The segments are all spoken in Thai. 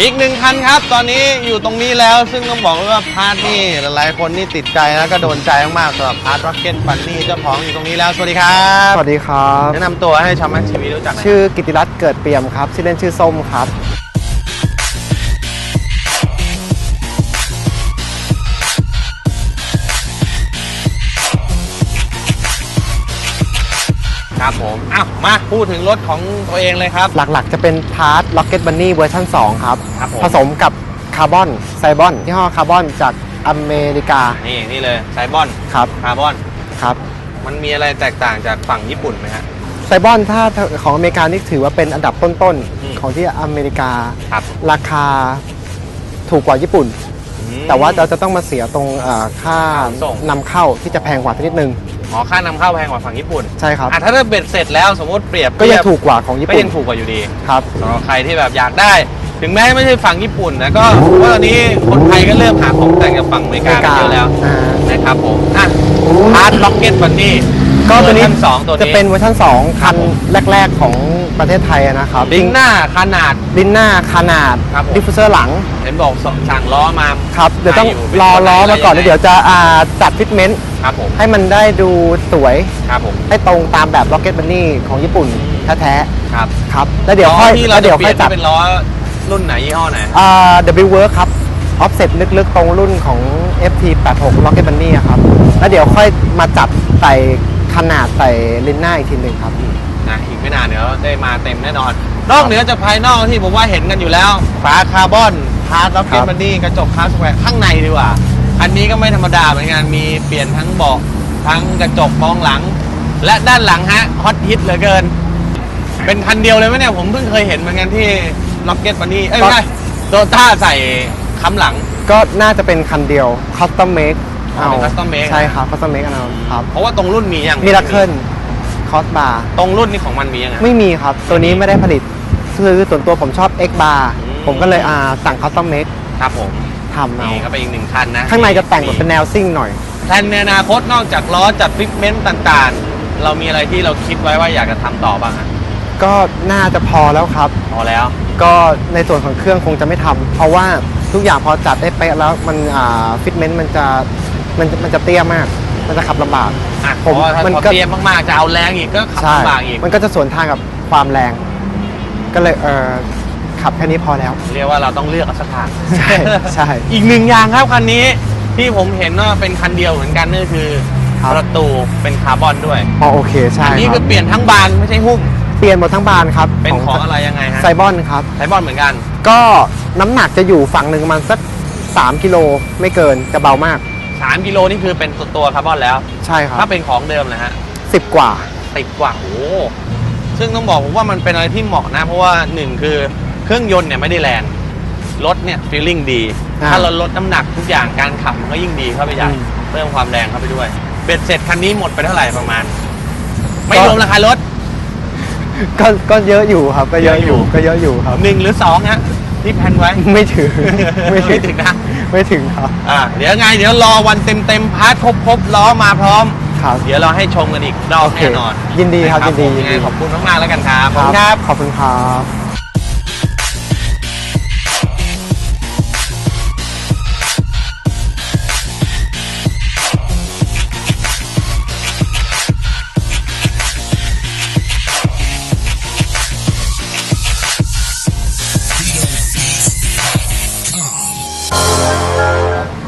อีกหนึ่งคันครับ ตอนนี้อยู่ตรงนี้แล้วซึ่งต้องบอกเลยว่าพาร์ทนี่หลายๆคนนี่ติดใจแล้วก็โดนใจมากๆสำหรับพาร์ทร็อกเก็ตฟันนี่เจ้าของอยู่ตรงนี้แล้ว สวัสดีครับสวัสดีครับ แนะนำตัวให้ชาวแม็กซ์ทีวีรู้จักหน่อยชื่อกิติรัตน์เกิดเปี่ยมครับชื่อเล่นชื่อส้มครับ อ้าวมาพูดถึงรถของตัวเองเลยครับ หลักๆ จะเป็นพาร์ท Rocket Bunny เวอร์ชัน2ครับ ครับผม ผสมกับคาร์บอนไซบอนที่ห้อคาร์บอนจากอเมริกานี่นี่เลยไซบอนครับคาร์บอน ครับ มันมีอะไรแตกต่างจากฝั่งญี่ปุ่นไหมฮะ ไซบอนถ้าของอเมริกานี่ถือว่าเป็นอันดับต้นอืม ๆ ของที่อเมริกา ครับราคาถูกกว่าญี่ปุ่น อืม แต่ว่าเราจะต้องมาเสียตรงเอ่อค่าขนส่ง นำเข้าที่จะแพงกว่านิดนึง อ๋อค่านำเข้าแพงกว่าฝั่งญี่ปุ่นใช่ครับ อะถ้าเบ็ดเสร็จแล้วสมมติเปรียบก็ยังเทีบถูกกว่าของญี่ก็ปุ่นยังถูกกว่าอยู่ดีครับ สำหรับใครที่แบบอยากได้ ถึงแม้ไม่ใช่ฝั่งญี่ปุ่นนะก็ผมว่าตอนนี้คนไทยก็เริ่มหาของแต่งจากฝั่งอเมริกากันเยอะแล้ว อ่า นะครับผม อะพาร์ทล็อกเก็ตวันนี้ ก็ตัวนี้ชั้นสองตัวนี้ จะเป็นเวอร์ชัน2คันแรก ๆของประเทศไทยนะครับดิ้งหน้าขนาด ลิ้นหน้าขนาดครับผม ดิฟฟิวเซอร์หลังเห็นบอกสั่งล้อมาครับเดี๋ยวต้องให้อยู่เป็นรอล้อมาก่อนอะไรแล้วเดี๋ยวจะอ่าจัดฟิตเมนต์ครับผมให้มันได้ดูสวยครับผมให้ตรงตามแบบ Rocket Bunny ของญี่ปุ่นแท้ครับๆครับแล้วเดี๋ยวล้ค่อยที่เราแล้วจะเดี๋ยวเปลี่ค่ยอนยจัด เป็นล้อรุ่นไหนยี่ห้อไหน อ่า W Work ครับ offset ลึกๆ ตรงรุ่นของ FT 86 Rocket Bunny อะครับ แล้วเดี๋ยวค่อยมาจัดใส่ ขนาดใส่ลิ้นหน้าอีกทีหนึ่งครับนะอีกไม่นานเดี๋ยวได้มาเต็มแน่นอน นอกเหนือจากภายนอกที่ผมว่าเห็นกันอยู่แล้ว ฝาคาร์บอนพาร์ทล็อกเก็ตครับ บันนี่กระจกคาร์สแควร์ข้างในดีกว่า อันนี้ก็ไม่ธรรมดาเหมือนกันมีเปลี่ยนทั้งเบาะทั้งกระจกมองหลัง และด้านหลังฮะฮอตฮิตเหลือเกิน เป็นคันเดียวเลยไหมเนี่ย ผมเพิ่งเคยเห็นเหมือนกันที่ล็อกเก็ตบันนี่เอ้ยไม่ใช่โตต้าใส่ค้ำหลัง ก็น่าจะเป็นคันเดียว custom make อ๋ อเป็น custom make ใช่ครับ custom make เอาครับ เพราะว่าตรงรุ่นมียังมิราเคิลคอสบาร์ตรงรุ่นนี่ของมันมียังไง ไม่มีครับ ตัวนี้ไม่ได้ผลิตคือส่วนตัวผมชอบ X bar อืม ผมก็เลยอ่าสั่ง custom make ครับผมทำเอานี่ก็เป็นอีกหนึ่งคันนะข้างในจะแต่งแบบเป็นแนวซิ่งหน่อยแทนในอนาคตนอกจากล้อจัดฟิกเมนต์ต่างๆ เรามีอะไรที่เราคิดไว้ว่าอยากจะทำต่อบ้างฮะก็น่าจะพอแล้วครับ พอแล้ว ก็ในส่วนของเครื่องคงจะไม่ทำเพราะว่าทุกอย่างพอจัดได้เป๊ะแล้วมันอ่าฟิตเมนต์มันจะ มันมันจะเตี้ยมาก มันจะขับลำบากอะเพผมราะว่าถ้ามันพอก็ เตรียมมากๆจะเอาแรงอีกก็ขับใช่ลำบากอีกมันก็จะสวนทางกับความแรง ก็เลยเออขับแค่นี้พอแล้ว เรียกว่าเราต้องเลือกเอาสักทางใช่ใช่อีกหนึ่งอย่างครับคันนี้ที่ผมเห็นว่าเป็นคันเดียวเหมือนกันนั่นคือครับ ประตูเป็นคาร์บอนด้วยอ๋อโอเคใช่อันนี้คคืรัอบเปลี่ยนทั้งบานไม่ใช่หุ้มเปลี่ยนหมดทั้งบานครับเป็นของอะไรยังไงฮะไซบอนครับ ไซบอนเหมือนกัน ก็น้ำหนักจะอยู่ฝั่งหนึ่งประมาณสัก3กิโลไม่เกินจะเบามาก 3กิโลนี่คือเป็นตัวตัวคาร์บอนแล้ว ใช่ครับถ้าเป็นของเดิมนะฮะ10กว่าติดกว่าโอ้โหซึ่งต้องบอกผมว่ามันเป็นอะไรที่เหมาะนะ เพราะว่าหนึ่งคือเครื่องยนต์เนี่ยไม่ได้แรงรถเนี่ยฟีลลิ่งดีอ่าถ้าเราลดน้ำหนักทุกอย่างการขับมันก็ยิ่งดีเข้าไปใหญ่อืมเพิ่มความแรงเข้าไปด้วย เบ็ดเสร็จคันนี้หมดไปเท่าไหร่ประมาณ ไม่ก็รวมราคารถก็ก็เยอะอยู่ครับ ก็เยอะอยู่เยอะอยู่ก็เยอะอยู่ครับหนึ่งหรือสองฮะ ที่แพลนไว้ไม่ถึง ไม่ถึงนะ ไม่ถึงครับ อ่าเดี๋ยวไง เดี๋ยวรอวันเต็มเต็มๆพาร์ทครบครบๆล้อมาพร้อม ครับ เดี๋ยวเราให้ชมกันอีกรอบโอเคแน่นอน ยินดีครับะยินดีผมยังไงยินดี ขอบคุณมากๆแล้วกันครับ ขอบคุณคครัรับบขอบคุณครับ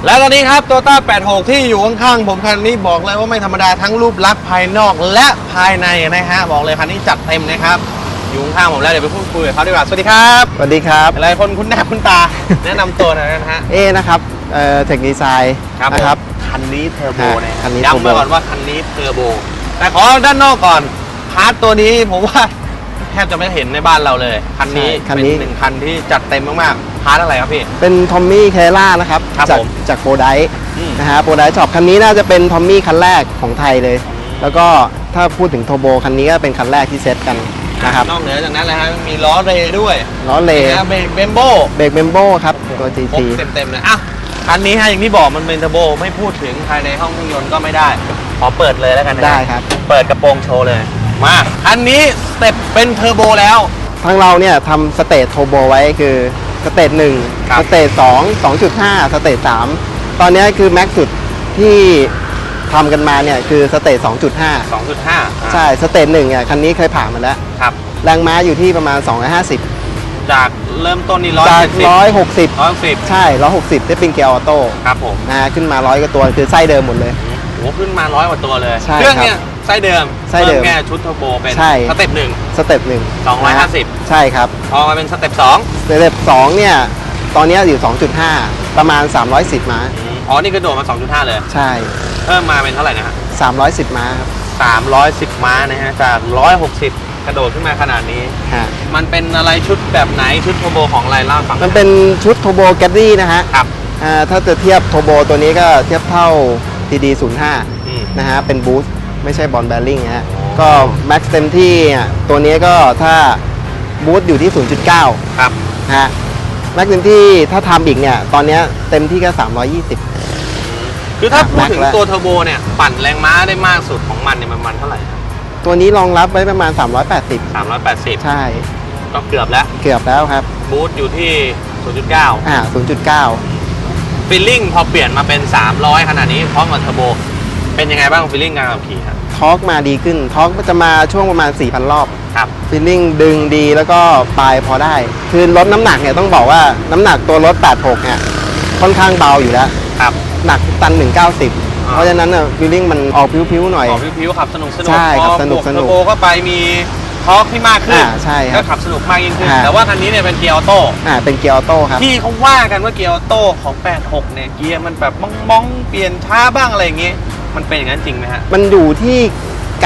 และตอนนี้ครับ Toyota 86 ที่อยู่ข้างๆผมคันนี้บอกเลยว่าไม่ธรรมดาทั้งรูปลักษณ์ภายนอกและภายในนะฮะบอกเลยคันนี้จัดเต็มนะครับอยู่ข้างๆผมแล้วเดี๋ยวไปพูดคุยกับเขาดีกว่าสวัสดีครับสวัสดีครับหลายคนคุ้นหน้าคุ้นตา แนะนำตัวหน่อยนะฮะ เอนะครับเอ่อเทคดีไซน์ครับผม นะครับ คันนี้เทอร์โบอ่าเนี่ยคันนี้ย้ำเทอร์โบไว้ก่อนว่าคันนี้เทอร์โบ แต่ขอด้านนอกก่อนพาร์ทตัวนี้ผมว่า แทบจะไม่เห็นในบ้านเราเลย คันนี้ใช่คันเป็นนี้หนึ่งคันที่จัดเต็มมากๆพาร์ทอะไรครับพี่ เป็นทอมมี่แคล่านะครับครับจากผม จากโปรไดอืม นะฮะโปรไดช็อปคันนี้น่าจะเป็นทอมมี่คันแรกของไทยเลย แล้วก็ถ้าพูดถึงโทโบคันนี้ก็เป็นคันแรกที่เซตกันนะครับนอกเหนือจากนั้นเลยฮะมีล้อเรย์ด้วยล้อเลนะเบรกเบมโบเบรกเบมโบครับตัว คร GT บเต็มๆเลยอะคันนี้ฮะอย่างที่บอกมันเป็นเทอร์โบไม่พูดถึงภายในห้องเครื่องยนต์ก็ไม่ได้ ขอเปิดเลยแล้วกันนะได้ครับ เปิดกระโปรงโชว์เลย มาคันนี้สเต็ปเป็นเทอร์โบแล้ว ทางเราเนี่ยทำสเตทโทโบไว้คือสเตจหนึ่งครับ สเตจสองสองจุดห้าสเตจสามตอนนี้คือแม็กสุดที่ทำกันมาเนี่ยคือสเตจสองจุดห้า2.5ใช่สเตจหนึ่งอะคันนี้เคยผ่านมาแล้วครับ แรงม้าอยู่ที่ประมาณ 250จากเริ่มต้นนี่ร้อยจากเจ็ดสิบร้อยหกสิบร้อยสิบใช่ร้อยหกสิบได้เป็นเกียร์ออโต้ครับผมนะฮะขึ้นมาร้อยกว่าตัวคือไส้เดิมหมดเลย โอ้โหขึ้นมาร้อยกว่าตัวเลย ใช่เครื่องเนี่ย ไส้เดิมไส้เดิมพิ่แค่ชุดเทอร์โบเป็นใช่ สเต็ปหนึ่งสเต็ปหนึ่ง250ใช่ครับ พอมาเป็นสเต็ปสองสเต็ปสองเนี่ย ตอนนี้อยู่ 2.5 ประมาณ 310 ม้าอืมอ๋อ นี่กระโดดมา2.5 เลย ใช่ เพิ่มมาเป็นเท่าไหร่นะฮะ310 ม้าครับ310ม้านะฮะ จาก160กระโดดขึ้นมาขนาดนี้ ฮะมันเป็นอะไรชุดแบบไหนชุดโทโบของอะไรเล่าให้ฟังมันเป็นชุดโทโบแกดดี้นะฮะครับอ่าถ้าจะเทียบโทโบตัวนี้ก็เทียบเท่า TD05 อืมนะฮะ เป็นบูสต์ ไม่ใช่บอลแบริ่งนะฮะอ๋อก็แม็กซ์เต็มที่อะตัวนี้ก็ถ้าบูสต์อยู่ที่ 0.9 ครับนะฮะแม็กซ์เต็มที่ถ้าทำอีกเนี่ย ตอนเนี้ยเต็มที่ก็ 320 คือถ้าพูดถึงแม็กซ์แล้วตัวเทอร์โบเนี่ยปั่นแรงม้าได้มากสุดของมันเนี่ยมันมันเท่าไหร่ครับตัวนี้รองรับไว้ประมาณ 380 380 ใช่ ก็เกือบแล้ว เกือบแล้วครับ บูทอยู่ที่ 0.9 อ่า 0.9ฟีลลิ่งพอเปลี่ยนมาเป็น 300 ขนาดนี้พร้อมกับเทอร์โบ เป็นยังไงบ้างฟีลลิ่งการขับขี่ครับทอร์กมาดีขึ้นทอร์กจะมาช่วงประมาณ 4,000 รอบครับฟีลลิ่งดึงดีแล้วก็ปลายพอได้ คือลดน้ำหนักเนี่ยต้องบอกว่าน้ำหนักตัวรถ 86 เนี่ยค่อนข้างเบาอยู่แล้ว ครับ หนักตัน 190 เพราะฉะนั้นน่ะฟีลลิ่งมันออกพิ้วๆหน่อย ออกพิ้วๆขับสนุกสนุกใช่ครับพอสนุกบวสนุกเทอร์โบก็ไปมีทอร์กที่มากขึ้นอ่าใช่ครับก็ขับสนุกมากยิ่งขึ้นฮะแต่ว่าคันนี้เนี่ยเป็นเกียร์ออโต้อ่าเป็นเกียร์ออโต้ครับ ที่เขาว่ากันว่าเกียร์ออโต้ของ 86 เนี่ยเกียร์มันแบบมองๆเปลี่ยนช้าบ้างอะไรอย่างงี้ มันเป็นอย่างนั้นจริงไหมฮะ มันอยู่ที่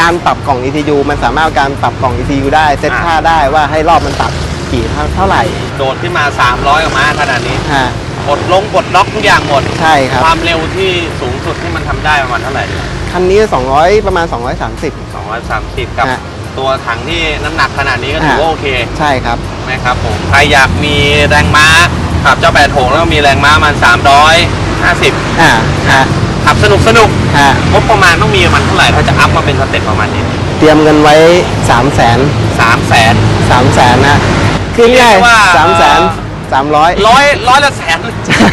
การปรับกล่อง ECU มันสามารถการปรับกล่อง ECU ได้เซตอ่า ค่าได้ว่าให้รอบมันตัดกี่เท่าเท่าไหร่โดดขึ้นมา 300กับม้าขนาดนี้ฮะกดลงกดล็อกทุกอย่างหมด ใช่ครับ ความเร็วที่สูงสุดที่มันทำได้ประมาณเท่าไหร่ดีคันนี้ 200 ประมาณ 230 230 กับฮะตัวถังที่น้ำหนักขนาดนี้ก็ถือว่าอ่าโอเคใช่ครับ นะครับผมใครอยากมีแรงม้าขับเจ้า86แล้วก็มีแรงม้ามัน350 อ่าฮะ ขับสนุกสนุกฮะงบประมาณต้องมีประมันเท่าไหร่ถ้าจะอัพมาเป็นสเต็ปประมาณนี้เตรียมเงินไว้3 0 0 0 0 0 3 0 0แสน3 0 0 0 0นะคือง่ายเรียกว่าสามแสนสามร้อยร้อยร้อยละแสนใช่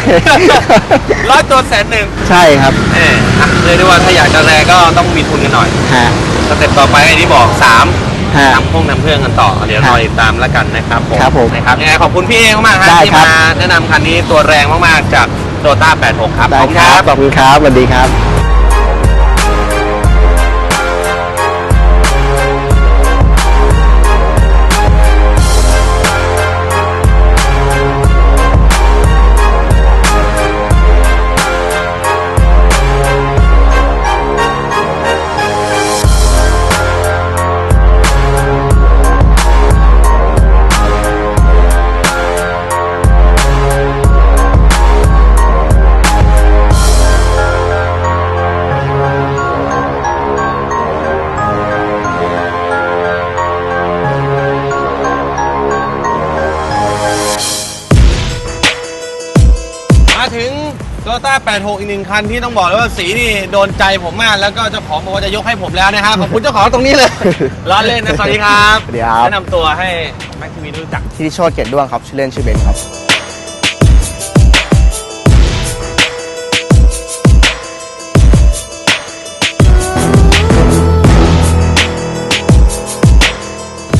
ร้อยตัวแสนหนึ่งใช่ครับเอออะเรียกได้ว่าถ้าอยากจะแรงก็ต้องมีทุนกันหน่อยฮะสเต็ปต่อไปไอ้ที่บอก3ฮะนำพงนำเครื่องกันต่อ เดี๋ยวรอติดตามแล้วกันนะครับผมครับผมนะครับยังไงขอบคุณพี่เองมากๆฮะได้ที่ครับมาแนะนำคันนี้ตัวแรงมากๆจาก โตต้า86 ครับ ได้ขอบคุณคครัรับบขอบคุณครับ สวัสดีครับ 86 อีกหนึ่งคันที่ต้องบอกเลยว่าสีนี่โดนใจผมมาก แล้วก็เจ้าของบอกว่าจะยกให้ผมแล้วนะฮะขอบคุณเจ้าของตรงนี้เลย ล้อเล่นนะ สวัสดีครับสวัสดีครับ แนะนำตัวให้แม็กซ์ทีวีรู้จัก ที่โชดเกียรติด้วงครับ ชื่อเล่นชื่อเบนครับ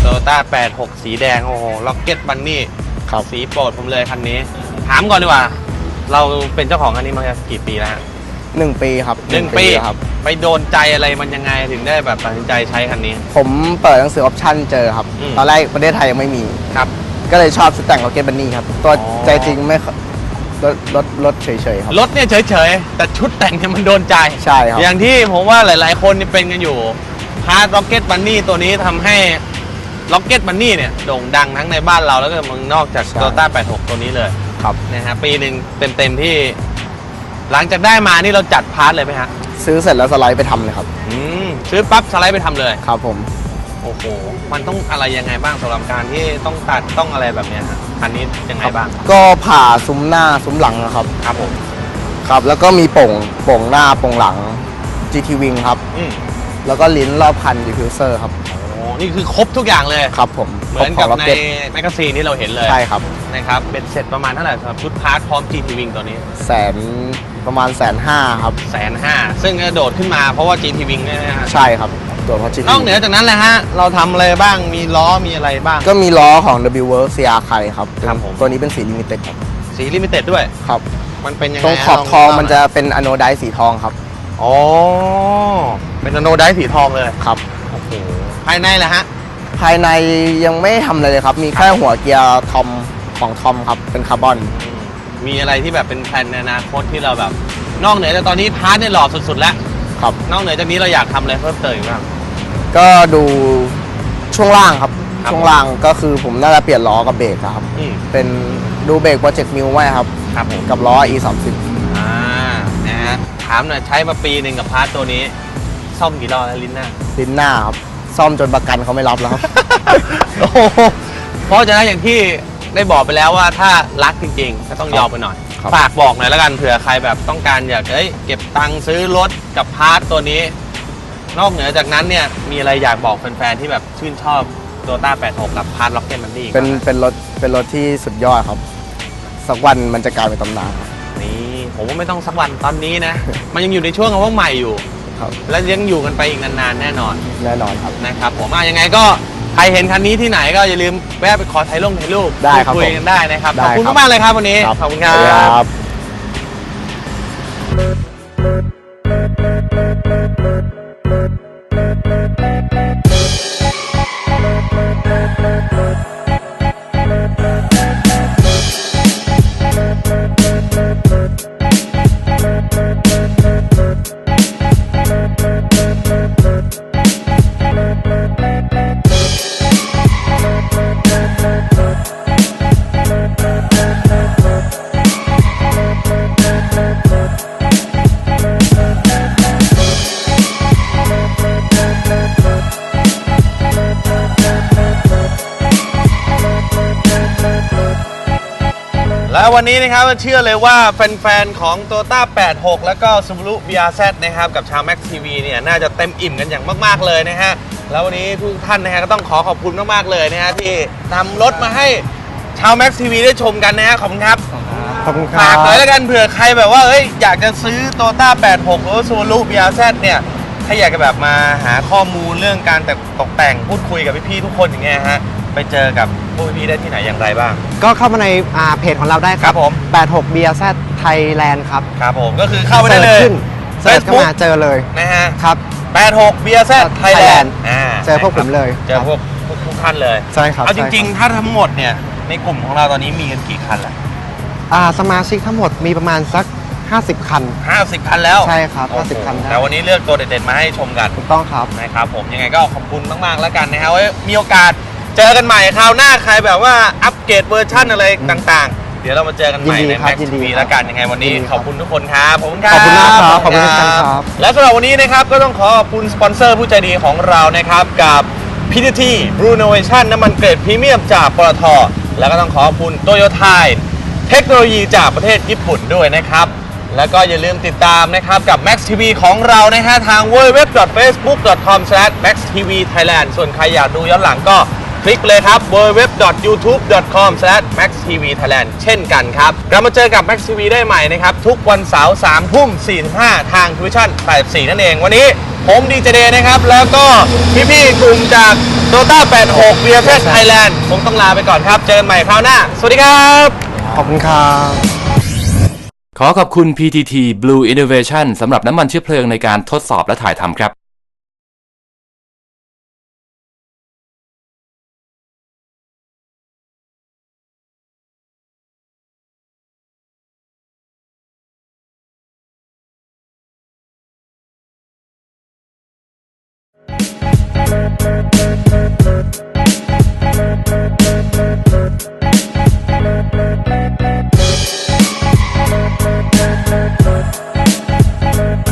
โตต้า 86 สีแดง โอ้โห ล็อกเก็ตบันนี่ ครับ สีโปรดผมเลยคันนี้ ถามก่อนดีกว่า เราเป็นเจ้าของคันนี้มากี่ปีแล้วฮะหนึ่งปีครับหนึ่งปีครับ ไปโดนใจอะไรมันยังไงถึงได้แบบตัดสินใจใช้คันนี้ ผมเปิดหนังสือออปชั่นเจอครับ อืม ตอนแรกประเทศไทยยังไม่มี ครับ ก็เลยชอบชุดแต่งโรเก็ตบันนี่ครับ ตัวอ๋อ ใจจริงไม่ค่อยรถรถรถเฉยๆครับ รถเนี่ยเฉยๆ แต่ชุดแต่งเนี่ยมันโดนใจ ใช่ครับ อย่างที่ผมว่าหลาย ๆ คนนี่เป็นกันอยู่ฮาร์ดร็อกเก็ตบันนี่ตัวนี้ทำให้ล็อกเก็ตบันนี่เนี่ยโด่งดังทั้งในบ้านเราแล้วก็เมืองนอกจากใช่ โตต้า86 ตัวนี้เลย ครับ นะฮะปีหนึ่งเต็มๆที่ หลังจากได้มานี่เราจัดพาร์ทเลยไหมฮะซื้อเสร็จแล้วสไลด์ไปทำเลยครับ อืมซื้อปั๊บสไลด์ไปทำเลย ครับผม โอ้โห มันต้องอะไรยังไงบ้างสำหรับการที่ต้องตัดต้องอะไรแบบเนี้ยฮะคันนี้ยังไงบ้างก็ผ่าซุ้มหน้าซุ้มหลังนะครับ ครับผม ครับ แล้วก็มีโป่งโป่งหน้าโป่งหลัง GT Wing ครับ อืมแล้วก็ลิ้นรอบคัน diffuser ครับโอ้ นี่คือครบทุกอย่างเลย ครับผมเหมือนกับของใน Rocket แมกกาซีนที่เราเห็นเลยใช่ครับนะครับเป็นเสร็จประมาณเท่าไหร่สำหรับชุดพาร์ทพร้อม GT Wing ตัวนี้แสนประมาณแสนห้าครับแสนห้าซึ่งกระโดดขึ้นมาเพราะว่า GT Wing เนี่ยนะฮะใช่ครับตัวพอจินอกเหนือจากนั้นแหละฮะเราทำอะไรบ้างมีล้อมีอะไรบ้าง ก็มีล้อของ W Work CR ไคครับครับผมตัวนี้เป็นสีลิมิเต็ดครับสีลิมิเต็ดด้วยครับมันเป็นยังไงตรงฮะขอบลทองเล่ามันหจะยเป็นอโนไดสีทองครับอ๋อเป็นอโนไดสีทองเลยครับ โอ้โหภายในแหละฮะ ภายในยังไม่ทำอะไรเลยครับ มีแค่หัวเกียร์ทอมของทอมครับ เป็นคาร์บอน มีอะไรที่แบบเป็นแผนในอนาคตที่เราแบบ นอกเหนือจากตอนนี้พาร์ทเนี่ยหล่อสุดๆแล้ว ครับ นอกเหนือจากนี้เราอยากทำอะไรเพิ่มเติมอีกบ้าง ก็ดูช่วงล่างครับ ครับ ช่วงล่างก็คือผมน่าจะเปลี่ยนล้อกับเบรกอะครับ อืมเป็นดูเบรกโปรเจกต์มิวไว้ครับ ครับผมกับล้อ e 3 0อ่านะฮะถามหน่อยใช้มาปีหนึ่งกับพาร์ทตัวนี้ ซ่อมกี่รอบแล้วลิ้นหน้า ลิ้นหน้าครับซ่อมจนประกันเขาไม่รับแล้วครับ โอ้โหเพราะฉะนั้นอย่างที่ได้บอกไปแล้วว่าถ้ารักจริงๆ ก็ต้องยอมไปหน่อย ครับ ฝากบอกหน่อยแล้วกันเผื่อใครแบบต้องการอยากเอ้ยเก็บตังค์ซื้อรถกับพาร์ทตัวนี้ นอกเหนือจากนั้นเนี่ยมีอะไรอยากบอกแฟนๆที่แบบชื่นชอบโตต้า86 กับพาร์ทล็อกเก็ตมันดี้เป็นเป็นรถเป็นรถที่สุดยอดครับ สักวันมันจะกลายเป็นตำนานครับนี่ผมว่าไม่ต้องสักวันตอนนี้นะ มันยังอยู่ในช่วงของว่าใหม่อยู่ ครับ และยังอยู่กันไปอีกนานๆแน่นอนแน่นอนครับ นะครับผมอะยังไงก็ใครเห็นคันนี้ที่ไหนก็อย่าลืมแวะไปขอถ่ายลงถ่ายรูปได้ครับพูคุยผมกันได้นะครับได้ขอบคุณครับมากๆเลยครับวันนี้ขอบคุณครับบ แล้ววันนี้นะครับเชื่อเลยว่าแฟนๆ ของ t o y o t a 86 แล้วก็ Subaru BRZ นะครับกับชาว Max TV เนี่ยน่าจะเต็มอิ่มกันอย่างมากๆเลยนะฮะแล้ววันนี้ทุกท่านนะฮะก็ต้องขอขอบคุณมากๆเลยนะฮะที่นำรถมาให้ชาว Max TV ได้ชมกันนะฮะขอบคุณครับขอบคุณครัฝากบหน่อยแล้วกันเผื่อใครแบบว่าเอ้ยอยากจะซื้อ t o y o t a 86 หรือว่า Subaru BRZ เนี่ยถ้าอยากจะแบบมาหาข้อมูลเรื่องการแต่ตกแต่งพูดคุยกับพี่ๆทุกคนอย่างเงี้ยฮะ ไปเจอกับพวกพี่ๆได้ที่ไหนอย่างไรบ้าง ก็เข้ามาในอ่าเพจของเราได้คครัรับบผม 86 BRZ Thailand ครับครับผมก็คือเข้าไปได้เลยสิร์ชขึ้นเสิร์ชเข้า Facebook มาเจอเลยนะฮะครับ 86 BRZ Thailand Thailand อ่าเจอพวกผมเลย เจอพวกพวกทุกท่านเลยใช่ครับเอาจใช่คบริง ๆ ถ้าทั้งหมดเนี่ยในกลุ่มของเราตอนนี้มีกันกี่คันล่ะอ่าสมาชิกทั้งหมดมีประมาณสัก 50 คัน 50 คันแล้วใช่ครับโอ้โห50คันได้ แต่วันนี้เลือกตัวเด็ดๆมาให้ชมกัน ถูกต้องครับ นะครับผมยังไงก็ขอบคุณมาก ๆ แล้วกันนะฮะไว้มีโอกาส เจอกันใหม่คราวหน้าใครแบบว่าอัปเกรดเวอร์ชั่นอะไรต่างๆ เดี๋ยวเรามาเจอกันใหม่ยินในดีครับ Max ยินดี TV ครับแล้วกันยังไงวันนี้ยินดีครับขอบคุณทุกคนครับขอบคุณครับขอบคุณมากครับขอบคุณครับ และสำหรับวันนี้นะครับก็ต้องขอขอบคุณสปอนเซอร์ผู้ใจดีของเรานะครับกับ PTT Blue Innovation น้ำมันเกรดพรีเมียมจากปตทแล้วก็ต้องขอขอบคุณโตโยต้า เทคโนโลยีจากประเทศญี่ปุ่นด้วยนะครับ แล้วก็อย่าลืมติดตามนะครับกับ Max TV ของเรานะฮะทาง www.facebook.com/maxtvthailand ส่วนใครอยากดูย้อนหลังก็ คลิกเลยครับ www.youtube.com/maxtvthailand เช่นกันครับเรามาเจอกับ Max TV ได้ใหม่นะครับ ทุกวันเสาร์3ทุ่ม45 ทางทวิชั่น84นั่นเอง วันนี้ผมดีเจเดนะครับ แล้วก็พี่ๆกลุ่มจาก t o t a 86 v i a t e Thailand ผมต้องลาไปก่อนครับ เจอกันใหม่คราวหน้า สวัสดีครับ ขอบคุณครับขอขอบคุณ PTT Blue Innovation สำหรับน้ำมันเชื้อเพลิงในการทดสอบและถ่ายทำครับ Thank you.